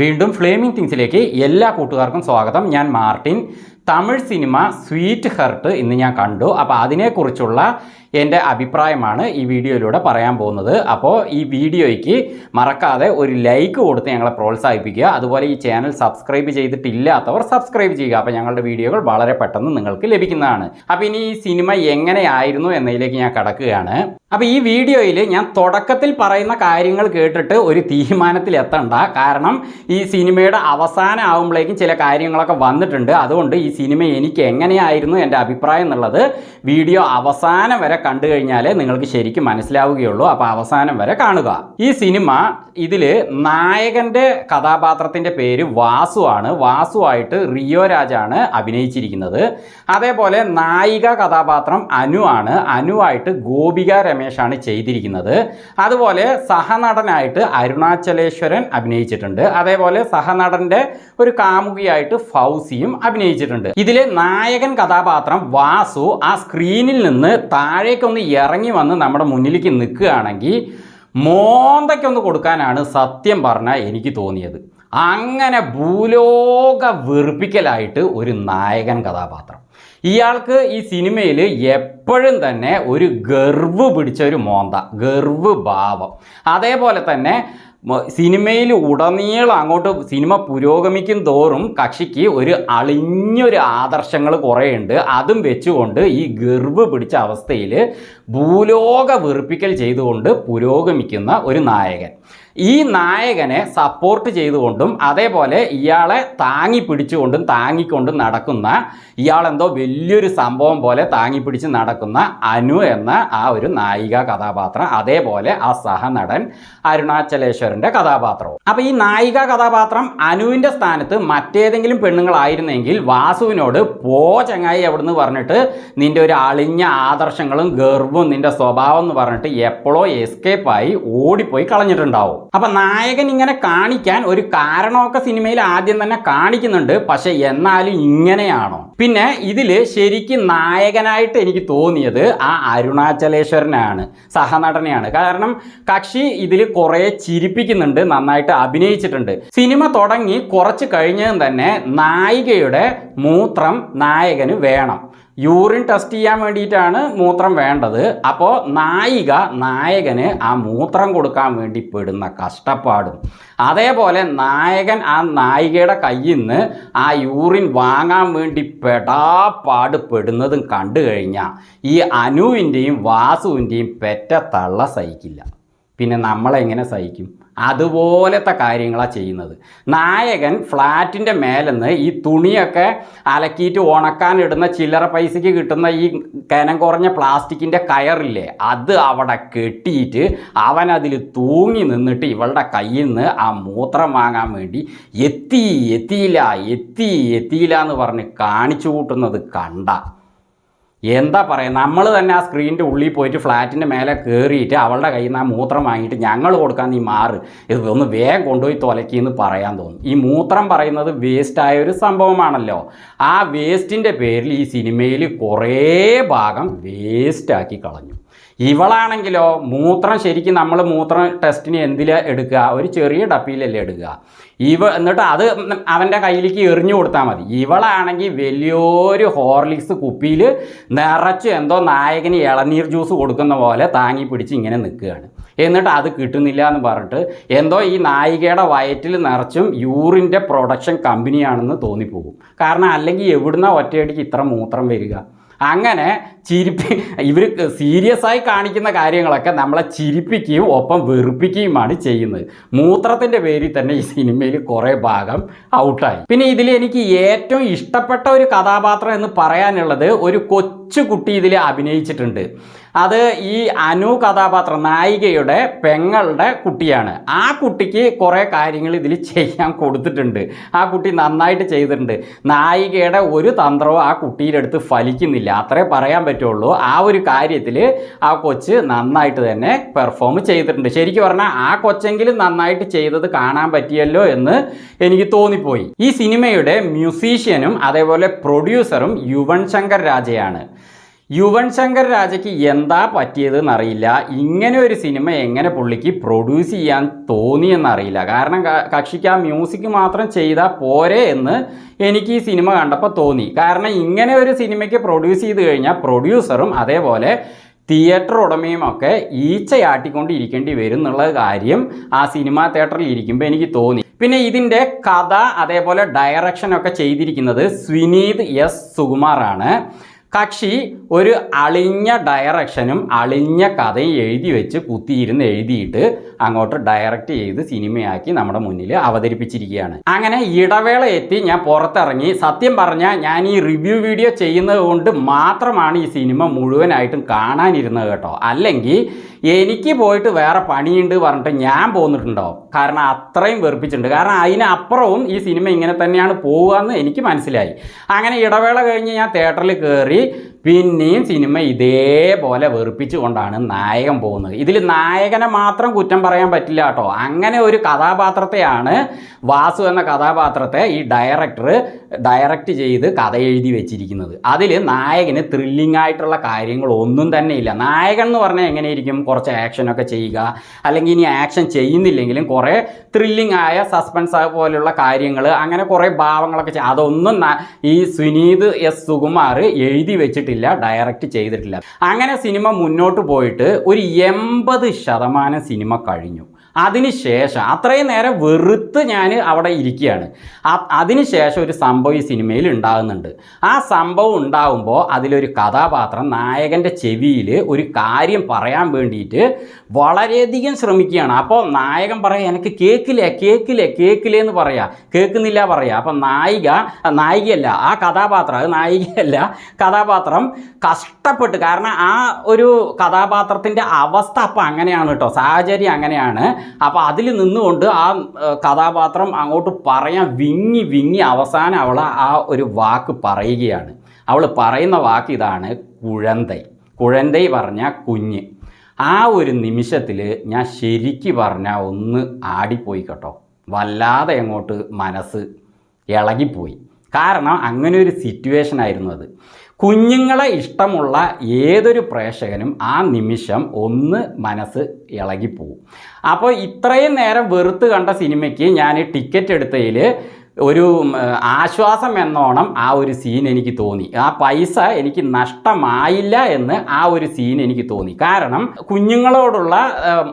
വീണ്ടും ഫ്ലേമിംഗ് തിങ്സിലേക്ക് എല്ലാ കൂട്ടുകാർക്കും സ്വാഗതം. ഞാൻ Martin. Tamil cinema sweet heart ഇന്ന് ഞാൻ കണ്ടു. അപ്പോൾ അതിനെക്കുറിച്ചുള്ള എന്റെ അഭിപ്രായമാണ് ഈ വീഡിയോയിലൂടെ പറയാൻ പോകുന്നത്. അപ്പോൾ ഈ വീഡിയോയ്ക്ക് മറക്കാതെ ഒരു ലൈക്ക് കൊടുത്ത് ഞങ്ങളെ പ്രോത്സാഹിപ്പിക്കുക. അതുപോലെ ഈ ചാനൽ സബ്സ്ക്രൈബ് ചെയ്തിട്ടില്ലാത്തവർ സബ്സ്ക്രൈബ് ചെയ്യുക. അപ്പോൾ ഞങ്ങളുടെ വീഡിയോകൾ വളരെ പെട്ടെന്ന് നിങ്ങൾക്ക് ലഭിക്കുന്നതാണ്. അപ്പോൾ ഇനി ഈ സിനിമ എങ്ങനെയായിരുന്നു എന്നതിലേക്ക് ഞാൻ കടക്കുകയാണ്. അപ്പോൾ ഈ വീഡിയോയിൽ ഞാൻ തുടക്കത്തിൽ പറയുന്ന കാര്യങ്ങൾ കേട്ടിട്ട് ഒരു തീരുമാനത്തിൽ എത്തണ്ട. കാരണം ഈ സിനിമയുടെ അവസാനം ആകുമ്പോഴേക്കും ചില കാര്യങ്ങളൊക്കെ വന്നിട്ടുണ്ട്. അതുകൊണ്ട് ഈ സിനിമ എനിക്ക് എങ്ങനെയായിരുന്നു എന്റെ അഭിപ്രായം എന്നുള്ളത് വീഡിയോ അവസാനം വരെ കണ്ടു കഴിഞ്ഞാലേ നിങ്ങൾക്ക് ശരിക്കും മനസ്സിലാവുകയുള്ളൂ. അപ്പോൾ അവസാനം വരെ കാണുക. ഈ സിനിമ ഇതിൽ നായകന്റെ കഥാപാത്രത്തിന്റെ പേര് വാസു ആണ്. വാസു ആയിട്ട് റിയോ രാജാണ് അഭിനയിച്ചിരിക്കുന്നത്. അതേപോലെ നായിക കഥാപാത്രം അനു ആണ്. അനുവായിട്ട് ഗോപിക രമേശാണ് ചെയ്തിരിക്കുന്നത്. അതുപോലെ സഹനടനായിട്ട് അരുണാചലേശ്വരൻ അഭിനയിച്ചിട്ടുണ്ട്. അതേപോലെ സഹനടന്റെ ഒരു കാമുകിയായിട്ട് ഫൗസിയും അഭിനയിച്ചിട്ടുണ്ട്. ഇതിലെ നായകൻ കഥാപാത്രം വാസു ആ സ്ക്രീനിൽ നിന്ന് താഴേക്കൊന്ന് ഇറങ്ങി വന്ന് നമ്മുടെ മുന്നിലേക്ക് നിൽക്കുകയാണെങ്കിൽ മോന്തയ്ക്കൊന്ന് കൊടുക്കാനാണ് സത്യം പറഞ്ഞാൽ എനിക്ക് തോന്നിയത്. അങ്ങനെ ഭൂലോക വെറുപ്പിക്കലായിട്ട് ഒരു നായകൻ കഥാപാത്രം. ഇയാൾക്ക് ഈ സിനിമയിൽ എപ്പോഴും തന്നെ ഒരു ഗർവ് പിടിച്ച ഒരു മോന്ത ഗർവ് ഭാവം. അതേപോലെ തന്നെ സിനിമയിൽ ഉടനീളം അങ്ങോട്ട് സിനിമ പുരോഗമിക്കും തോറും കക്ഷിക്ക് ഒരു അളിഞ്ഞൊരു ആദർശങ്ങൾ കുറേയുണ്ട്. അതും വെച്ചുകൊണ്ട് ഈ ഗർവ് പിടിച്ച അവസ്ഥയിൽ ഭൂലോക വെറുപ്പിക്കൽ ചെയ്തുകൊണ്ട് പുരോഗമിക്കുന്ന ഒരു നായകൻ. ഈ നായകനെ സപ്പോർട്ട് ചെയ്തുകൊണ്ടും അതേപോലെ ഇയാളെ താങ്ങി പിടിച്ചുകൊണ്ടും താങ്ങിക്കൊണ്ടും നടക്കുന്ന ഇയാളെന്തോ വലിയൊരു സംഭവം പോലെ താങ്ങി പിടിച്ച് നടക്കുന്ന അനു എന്ന ആ ഒരു നായിക കഥാപാത്രം അതേപോലെ ആ സഹനടൻ അരുണാചലേശ്വരന്റെ കഥാപാത്രവും. അപ്പൊ ഈ നായിക കഥാപാത്രം അനുവിന്റെ സ്ഥാനത്ത് മറ്റേതെങ്കിലും പെണ്ണുങ്ങളായിരുന്നെങ്കിൽ വാസുവിനോട് പോ ചങ്ങായി എവിടുന്ന് പറഞ്ഞിട്ട് നിന്റെ ഒരു അളിഞ്ഞ ആദർശങ്ങളും ഗർവും നിന്റെ സ്വഭാവം എന്ന് പറഞ്ഞിട്ട് എപ്പോഴോ എസ്കേപ്പായി ഓടിപ്പോയി കളഞ്ഞിട്ടുണ്ടാവും. അപ്പൊ നായകൻ ഇങ്ങനെ കാണിക്കാൻ ഒരു കാരണമൊക്കെ സിനിമയിൽ ആദ്യം തന്നെ കാണിക്കുന്നുണ്ട്. പക്ഷെ എന്നാലും ഇങ്ങനെയാണോ? പിന്നെ ഇതിൽ ശരിക്കും നായകനായിട്ട് എനിക്ക് തോന്നിയത് ആ അരുണാചലേശ്വരനാണ് സഹനടനെയാണ്. കാരണം കക്ഷി ഇതിൽ കുറേ ചിരിപ്പിക്കുന്നുണ്ട് നന്നായിട്ട് അഭിനയിച്ചിട്ടുണ്ട്. സിനിമ തുടങ്ങി കുറച്ച് കഴിഞ്ഞതും തന്നെ നായികയുടെ മൂത്രം നായകന് വേണം. യൂറിൻ ടെസ്റ്റ് ചെയ്യാൻ വേണ്ടിയിട്ടാണ് മൂത്രം വേണ്ടത്. അപ്പോൾ നായിക നായകന് ആ മൂത്രം കൊടുക്കാൻ വേണ്ടി പെടുന്ന കഷ്ടപ്പാടും. അതേപോലെ നായകൻ ആ നായികയുടെ കയ്യിൽ നിന്ന് ആ യൂറിൻ വാങ്ങാൻ വേണ്ടി പെടാപ്പാട് പെടുന്നതും കണ്ടു കഴിഞ്ഞാൽ ഈ അനുവിന്റെയും വാസുവിന്റെയും പെറ്റ തള്ള സഹിക്കില്ല. പിന്നെ നമ്മളെങ്ങനെ സഹിക്കും? അതുപോലത്തെ കാര്യങ്ങളാണ് ചെയ്യുന്നത്. നായകൻ ഫ്ലാറ്റിന്റെ മേലെന്ന് ഈ തുണിയൊക്കെ അലക്കിയിട്ട് ഉണക്കാനിടുന്ന ചില്ലറ പൈസയ്ക്ക് കിട്ടുന്ന ഈ കനം കുറഞ്ഞ പ്ലാസ്റ്റിക്കിന്റെ കയറില്ലേ അത് അവിടെ കെട്ടിയിട്ട് അവൻ തൂങ്ങി നിന്നിട്ട് ഇവളുടെ കയ്യിൽ നിന്ന് ആ മൂത്രം വാങ്ങാൻ വേണ്ടി എത്തി എത്തിയില്ല എത്തി എത്തിയില്ല എന്ന് പറഞ്ഞ് കാണിച്ചു കൂട്ടുന്നത് കണ്ട എന്താ പറയുക നമ്മൾ തന്നെ ആ സ്ക്രീനിന്റെ ഉള്ളിൽ പോയിട്ട് ഫ്ലാറ്റിന്റെ മേലെ കയറിയിട്ട് അവളുടെ കയ്യിൽ നിന്ന് ആ മൂത്രം വാങ്ങിയിട്ട് ഞങ്ങൾ കൊടുക്കാൻ നീ മാറ്. ഇത് ഒന്ന് വേഗം കൊണ്ടുപോയി തൊലക്കിയെന്ന് പറയാൻ തോന്നും. ഈ മൂത്രം പറയുന്നത് വേസ്റ്റായ ഒരു സംഭവമാണല്ലോ. ആ വേസ്റ്റിന്റെ പേരിൽ ഈ സിനിമയിൽ കുറേ ഭാഗം വേസ്റ്റാക്കി കളഞ്ഞു. ഇവളാണെങ്കിലോ മൂത്രം ശരിക്കും നമ്മൾ മൂത്രം ടെസ്റ്റിന് എന്തിൽ എടുക്കുക? ഒരു ചെറിയ ഡപ്പിയിലല്ലേ എടുക്കുക. ഇവ എന്നിട്ട് അത് അവന്റെ കയ്യിലേക്ക് എറിഞ്ഞു കൊടുത്താൽ മതി. ഇവളാണെങ്കിൽ വലിയൊരു ഹോർലിക്സ് കുപ്പിയിൽ നിറച്ച് എന്തോ നായകന് ഇളനീർ ജ്യൂസ് കൊടുക്കുന്ന പോലെ താങ്ങി പിടിച്ച് ഇങ്ങനെ നിൽക്കുകയാണ്. എന്നിട്ട് അത് കിട്ടുന്നില്ല എന്ന് പറഞ്ഞിട്ട് എന്തോ ഈ നായികയുടെ വയറ്റിൽ നിറച്ചും യൂറിന്റെ പ്രൊഡക്ഷൻ കമ്പനിയാണെന്ന് തോന്നിപ്പോകും. കാരണം അല്ലെങ്കിൽ എവിടുന്ന ഒറ്റയടിക്ക് ഇത്ര മൂത്രം വരിക? അങ്ങനെ ചിരിപ്പി ഇവർ സീരിയസ് ആയി കാണിക്കുന്ന കാര്യങ്ങളൊക്കെ നമ്മളെ ചിരിപ്പിക്കുകയും ഒപ്പം വെറുപ്പിക്കുകയുമാണ് ചെയ്യുന്നത്. മൂത്രത്തിന്റെ പേരിൽ തന്നെ ഈ സിനിമയിൽ കുറേ ഭാഗം ഔട്ടായി. പിന്നെ ഇതിൽ എനിക്ക് ഏറ്റവും ഇഷ്ടപ്പെട്ട ഒരു കഥാപാത്രം എന്ന് പറയാനുള്ളത് ഒരു കൊച്ചു കുട്ടി ഇതിൽ അഭിനയിച്ചിട്ടുണ്ട്. അത് ഈ അനു കഥാപാത്രം നായികയുടെ പെങ്ങളുടെ കുട്ടിയാണ്. ആ കുട്ടിക്ക് കുറേ കാര്യങ്ങൾ ഇതിൽ ചെയ്യാൻ കൊടുത്തിട്ടുണ്ട്. ആ കുട്ടി നന്നായിട്ട് ചെയ്തിട്ടുണ്ട്. നായികയുടെ ഒരു തന്ത്രവും ആ കുട്ടിയുടെ അടുത്ത് ഫലിക്കുന്നില്ല. അത്രേ പറയാൻ പറ്റുള്ളൂ. ആ ഒരു കാര്യത്തിൽ ആ കൊച്ച് നന്നായിട്ട് തന്നെ പെർഫോം ചെയ്തിട്ടുണ്ട്. ശരിക്കും പറഞ്ഞാൽ ആ കൊച്ചെങ്കിലും നന്നായിട്ട് ചെയ്തത് കാണാൻ പറ്റിയല്ലോ എന്ന് എനിക്ക് തോന്നിപ്പോയി. ഈ സിനിമയുടെ മ്യൂസീഷ്യനും അതേപോലെ പ്രൊഡ്യൂസറും യുവൻ ശങ്കർ രാജയാണ്. യുവൻ ശങ്കർ രാജയ്ക്ക് എന്താ പറ്റിയതെന്ന് അറിയില്ല. ഇങ്ങനെ ഒരു സിനിമ എങ്ങനെ പുള്ളിക്ക് പ്രൊഡ്യൂസ് ചെയ്യാൻ തോന്നിയെന്നറിയില്ല കാരണം കക്ഷിക്ക് ആ മ്യൂസിക് മാത്രം ചെയ്താൽ പോരെ എന്ന് എനിക്ക് ഈ സിനിമ കണ്ടപ്പോൾ തോന്നി. കാരണം ഇങ്ങനെ ഒരു സിനിമയ്ക്ക് പ്രൊഡ്യൂസ് ചെയ്ത് കഴിഞ്ഞാൽ പ്രൊഡ്യൂസറും അതേപോലെ തിയേറ്റർ ഉടമയും ഒക്കെ ഈച്ചയാട്ടിക്കൊണ്ട് ഇരിക്കേണ്ടി വരും എന്നുള്ള കാര്യം ആ സിനിമാ തിയേറ്ററിൽ ഇരിക്കുമ്പോൾ എനിക്ക് തോന്നി. പിന്നെ ഇതിന്റെ കഥ അതേപോലെ ഡയറക്ഷൻ ഒക്കെ ചെയ്തിരിക്കുന്നത് സ്വിനീത് എസ് സുകുമാറാണ്. കക്ഷി ഒരു അളിഞ്ഞ ഡയറക്ഷനും അളിഞ്ഞ കഥയും എഴുതി വെച്ച് കുത്തിയിരുന്ന് എഴുതിയിട്ട് അങ്ങോട്ട് ഡയറക്റ്റ് ചെയ്ത് സിനിമയാക്കി നമ്മുടെ മുന്നിൽ അവതരിപ്പിച്ചിരിക്കുകയാണ്. അങ്ങനെ ഇടവേള എത്തി ഞാൻ പുറത്തിറങ്ങി. സത്യം പറഞ്ഞാൽ ഞാൻ ഈ റിവ്യൂ വീഡിയോ ചെയ്യുന്നത് കൊണ്ട് മാത്രമാണ് ഈ സിനിമ മുഴുവനായിട്ടും കാണാനിരുന്നത് കേട്ടോ. അല്ലെങ്കിൽ എനിക്ക് പോയിട്ട് വേറെ പണിയുണ്ട് പറഞ്ഞിട്ട് ഞാൻ പോന്നിട്ടുണ്ടോ കാരണം അത്രയും വെറുപ്പിച്ചിട്ടുണ്ട്. കാരണം അതിനപ്പുറവും ഈ സിനിമ ഇങ്ങനെ തന്നെയാണ് പോവുക എന്ന് എനിക്ക് മനസ്സിലായി. അങ്ങനെ ഇടവേള കഴിഞ്ഞ് ഞാൻ തിയേറ്ററിൽ കയറി പിന്നെയും സിനിമ ഇതേപോലെ വെറുപ്പിച്ചുകൊണ്ടാണ് നായകൻ പോകുന്നത്. ഇതിൽ നായകനെ മാത്രം കുറ്റം പറയാൻ പറ്റില്ല കേട്ടോ. അങ്ങനെ ഒരു കഥാപാത്രത്തെയാണ് വാസു എന്ന കഥാപാത്രത്തെ ഈ ഡയറക്ടർ ഡയറക്റ്റ് ചെയ്ത് കഥ എഴുതി വെച്ചിരിക്കുന്നത്. അതിൽ നായകന് ത്രില്ലിംഗ് ആയിട്ടുള്ള കാര്യങ്ങളൊന്നും തന്നെ ഇല്ല. നായകൻ എന്ന് പറഞ്ഞാൽ എങ്ങനെയിരിക്കും? കുറച്ച് ആക്ഷനൊക്കെ ചെയ്യുക. അല്ലെങ്കിൽ ഇനി ആക്ഷൻ ചെയ്യുന്നില്ലെങ്കിലും കുറേ ത്രില്ലിംഗ് ആയ സസ്പെൻസ് പോലുള്ള കാര്യങ്ങൾ അങ്ങനെ കുറേ ഭാവങ്ങളൊക്കെ അതൊന്നും ഈ സുനീത് എസ് സുകുമാർ എഴുതി വെച്ചിട്ടില്ല. ഡയറക്റ്റ് ചെയ്തിട്ടില്ല. അങ്ങനെ സിനിമ മുന്നോട്ട് പോയിട്ട് ഒരു എൺപത് ശതമാനം സിനിമ കഴിഞ്ഞു. അതിനുശേഷം അത്രയും നേരം വെറുത്ത് ഞാൻ അവിടെ ഇരിക്കുകയാണ്. അതിനുശേഷം ഒരു സംഭവം ഈ സിനിമയിൽ ഉണ്ടാകുന്നുണ്ട്. ആ സംഭവം ഉണ്ടാകുമ്പോൾ അതിലൊരു കഥാപാത്രം നായകന്റെ ചെവിയിൽ ഒരു കാര്യം പറയാൻ വേണ്ടിയിട്ട് വളരെയധികം ശ്രമിക്കുകയാണ്. അപ്പോൾ നായകൻ പറയാം എനിക്ക് കേൾക്കില്ലേ? കേൾക്കില്ലേ? കേൾക്കില്ലേ? എന്ന് പറയാ. കേൾക്കുന്നില്ല പറയാ. അപ്പം നായിക നായികയല്ല ആ കഥാപാത്രം അത് നായികയല്ല കഥാപാത്രം കഷ്ടപ്പെട്ട്. കാരണം ആ ഒരു കഥാപാത്രത്തിന്റെ അവസ്ഥ അപ്പം അങ്ങനെയാണ് കേട്ടോ. സാഹചര്യം അങ്ങനെയാണ്. അപ്പോൾ അതിൽ നിന്നുകൊണ്ട് ആ കഥാപാത്രം അങ്ങോട്ട് പറയാൻ വിങ്ങി വിങ്ങി അവസാനം അവൾ ആ ഒരു വാക്ക് പറയുകയാണ്. അവൾ പറയുന്ന വാക്ക് ഇതാണ് കുഴന്തൈ. കുഴന്തൈ പറഞ്ഞ കുഞ്ഞ്. ആ ഒരു നിമിഷത്തിൽ ഞാൻ ശരിക്ക് പറഞ്ഞാൽ ഒന്ന് ആടിപ്പോയി കേട്ടോ. വല്ലാതെ അങ്ങോട്ട് മനസ്സ് ഇളകിപ്പോയി. കാരണം അങ്ങനെ ഒരു സിറ്റുവേഷൻ ആയിരുന്നു അത്. കുഞ്ഞുങ്ങളെ ഇഷ്ടമുള്ള ഏതൊരു പ്രേക്ഷകനും ആ നിമിഷം ഒന്ന് മനസ്സ് ഇളകിപ്പോവും. അപ്പോൾ ഇത്രയും നേരം വെറുത്ത് കണ്ട സിനിമയ്ക്ക് ഞാൻ ടിക്കറ്റ് എടുത്തതിൽ ഒരു ആശ്വാസം എന്നോണം ആ ഒരു സീൻ എനിക്ക് തോന്നി. ആ പൈസ എനിക്ക് നഷ്ടമായില്ല എന്ന് ആ ഒരു സീൻ എനിക്ക് തോന്നി. കാരണം കുഞ്ഞുങ്ങളോടുള്ള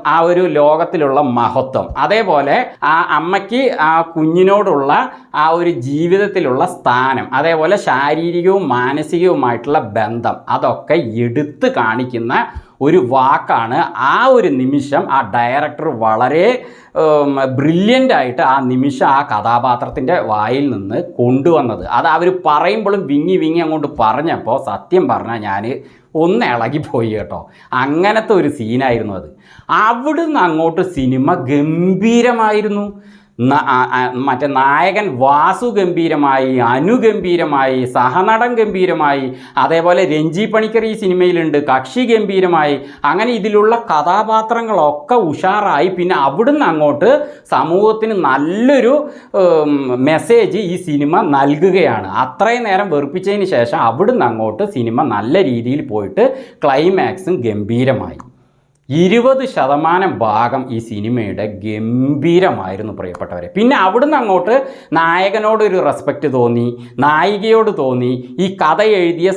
ആ ഒരു ലോകത്തിലുള്ള മഹത്വം. അതേപോലെ ആ അമ്മയ്ക്ക് ആ കുഞ്ഞിനോടുള്ള ആ ഒരു ജീവിതത്തിലുള്ള സ്ഥാനം. അതേപോലെ ശാരീരികവും മാനസികവുമായിട്ടുള്ള ബന്ധം. അതൊക്കെ എടുത്തു കാണിക്കുന്ന ഒരു വാക്കാണ് ആ ഒരു നിമിഷം ആ ഡയറക്ടർ വളരെ ബ്രില്യന്റ് ആയിട്ട് ആ നിമിഷം ആ കഥാപാത്രത്തിന്റെ വായിൽ നിന്ന് കൊണ്ടുവന്നത്. അത് അവർ പറയുമ്പോഴും വിങ്ങി വിങ്ങി അങ്ങോട്ട് പറഞ്ഞപ്പോൾ സത്യം പറഞ്ഞാൽ ഞാൻ ഒന്ന് ഇളകിപ്പോയി കേട്ടോ. അങ്ങനത്തെ ഒരു സീനായിരുന്നു അത്. അവിടുന്ന് അങ്ങോട്ട് സിനിമ ഗംഭീരമായിരുന്നു. മറ്റേ നായകൻ വാസു ഗംഭീരമായി അനുഗംഭീരമായി സഹനടൻ ഗംഭീരമായി അതേപോലെ രഞ്ജി പണിക്കർ ഈ സിനിമയിലുണ്ട് കക്ഷി ഗംഭീരമായി. അങ്ങനെ ഇതിലുള്ള കഥാപാത്രങ്ങളൊക്കെ ഉഷാറായി. പിന്നെ അവിടുന്ന് അങ്ങോട്ട് സമൂഹത്തിന് നല്ലൊരു മെസ്സേജ് ഈ സിനിമ നൽകുകയാണ്. അത്രയും നേരം വെറുപ്പിച്ചതിന് ശേഷം അവിടുന്ന് അങ്ങോട്ട് സിനിമ നല്ല രീതിയിൽ പോയിട്ട് ക്ലൈമാക്സും ഗംഭീരമായി. ഇരുപത് ശതമാനം ഭാഗം ഈ സിനിമയുടെ ഗംഭീരമായിരുന്നു പ്രിയപ്പെട്ടവരെ. പിന്നെ അവിടുന്ന് അങ്ങോട്ട് നായകനോട് ഒരു റെസ്പെക്റ്റ് തോന്നി നായികയോട് തോന്നി ഈ കഥ എഴുതിയ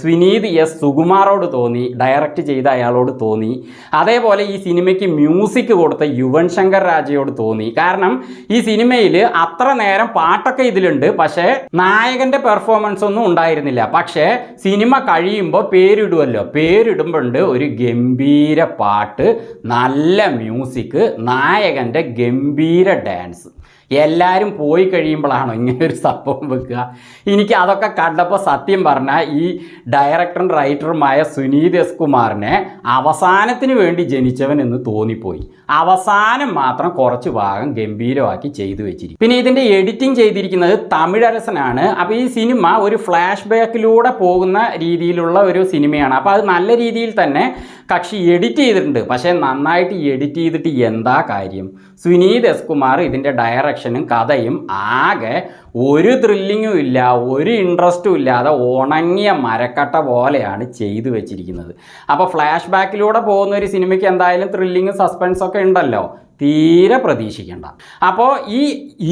സ്വിനീത് എസ് സുകുമാറോട് തോന്നി ഡയറക്റ്റ് ചെയ്ത അയാളോട് തോന്നി. അതേപോലെ ഈ സിനിമയ്ക്ക് മ്യൂസിക് കൊടുത്ത യുവൻ ശങ്കർ രാജയോട് തോന്നി. കാരണം ഈ സിനിമയിൽ അത്ര നേരം പാട്ടൊക്കെ ഇതിലുണ്ട് പക്ഷേ നായകന്റെ പെർഫോമൻസ് ഒന്നും ഉണ്ടായിരുന്നില്ല. പക്ഷേ സിനിമ കഴിയുമ്പോൾ പേരിടുമല്ലോ പേരിടുമ്പോണ്ട് ഒരു ഗംഭീര പാട്ട് നല്ല മ്യൂസിക് നായകന്റെ ഗംഭീര ഡാൻസ് എല്ലാവരും പോയി കഴിയുമ്പോഴാണോ ഇങ്ങനെ ഒരു സംഭവം വെക്കുക. എനിക്ക് അതൊക്കെ കണ്ടപ്പോൾ സത്യം പറഞ്ഞാൽ ഈ ഡയറക്ടറും റൈറ്ററുമായ സുനീത് എസ് കുമാറിനെ അവസാനത്തിന് വേണ്ടി ജനിച്ചവൻ എന്ന് തോന്നിപ്പോയി. അവസാനം മാത്രം കുറച്ച് ഭാഗം ഗംഭീരമാക്കി ചെയ്തു വെച്ചിരിക്കും. പിന്നെ ഇതിന്റെ എഡിറ്റിംഗ് ചെയ്തിരിക്കുന്നത് തമിഴരസനാണ്. അപ്പോൾ ഈ സിനിമ ഒരു ഫ്ലാഷ് ബാക്കിലൂടെ പോകുന്ന രീതിയിലുള്ള ഒരു സിനിമയാണ്. അപ്പോൾ അത് നല്ല രീതിയിൽ തന്നെ കക്ഷി എഡിറ്റ് ചെയ്തിട്ടുണ്ട്. പക്ഷേ നന്നായിട്ട് എഡിറ്റ് ചെയ്തിട്ട് എന്താ കാര്യം? സുനീത് എസ് കുമാർ ഇതിന്റെ ഡയറക്ഷനും കഥയും ആകെ ഒരു ത്രില്ലിങ്ങും ഇല്ല ഒരു ഇൻട്രസ്റ്റും ഇല്ലാതെ ഉണങ്ങിയ മരക്കട്ട പോലെയാണ് ചെയ്തു വെച്ചിരിക്കുന്നത്. അപ്പോൾ ഫ്ലാഷ് ബാക്കിലൂടെ പോകുന്ന ഒരു സിനിമയ്ക്ക് എന്തായാലും ത്രില്ലിങ്ങും സസ്പെൻസ് ഒക്കെ ഉണ്ടല്ലോ. തീരെ പ്രതീക്ഷിക്കേണ്ട. അപ്പോൾ ഈ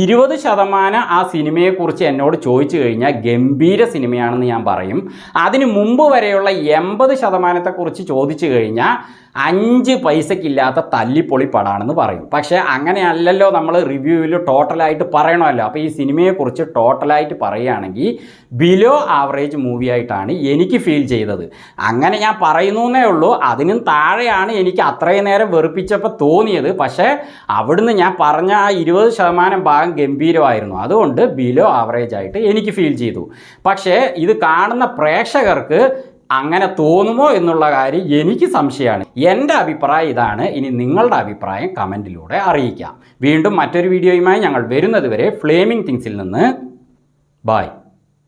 ഇരുപത് ശതമാനം ആ സിനിമയെക്കുറിച്ച് എന്നോട് ചോദിച്ചു കഴിഞ്ഞാൽ ഗംഭീര സിനിമയാണെന്ന് ഞാൻ പറയും. അതിന് മുമ്പ് വരെയുള്ള എൺപത് ശതമാനത്തെക്കുറിച്ച് ചോദിച്ചു കഴിഞ്ഞാൽ അഞ്ച് പൈസക്കില്ലാത്ത തല്ലിപ്പൊളി പടാണെന്ന് പറയും. പക്ഷേ അങ്ങനെയല്ലല്ലോ നമ്മൾ റിവ്യൂവിൽ ടോട്ടലായിട്ട് പറയണമല്ലോ. അപ്പോൾ ഈ സിനിമയെക്കുറിച്ച് ടോട്ടലായിട്ട് പറയുകയാണെങ്കിൽ ബിലോ ആവറേജ് മൂവിയായിട്ടാണ് എനിക്ക് ഫീൽ ചെയ്തത്. അങ്ങനെ ഞാൻ പറയുന്നു എന്നേ ഉള്ളൂ. അതിനും താഴെയാണ് എനിക്ക് അത്രയും നേരം വെറുപ്പിച്ചപ്പോൾ തോന്നിയത്. പക്ഷേ അവിടുന്ന് ഞാൻ പറഞ്ഞ ആ ഇരുപത് ശതമാനം ഭാഗം ഗംഭീരമായിരുന്നു. അതുകൊണ്ട് ബിലോ ആവറേജ് ആയിട്ട് എനിക്ക് ഫീൽ ചെയ്തു. പക്ഷേ ഇത് കാണുന്ന പ്രേക്ഷകർക്ക് അങ്ങനെ തോന്നുമോ എന്നുള്ള കാര്യം എനിക്ക് സംശയമാണ്. എന്റെ അഭിപ്രായം ഇതാണ്. ഇനി നിങ്ങളുടെ അഭിപ്രായം കമന്റിലൂടെ അറിയിക്കാം. വീണ്ടും മറ്റൊരു വീഡിയോയുമായി ഞങ്ങൾ വരുന്നതുവരെ ഫ്ലേമിംഗ് തിങ്സിൽ നിന്ന്. ബായ്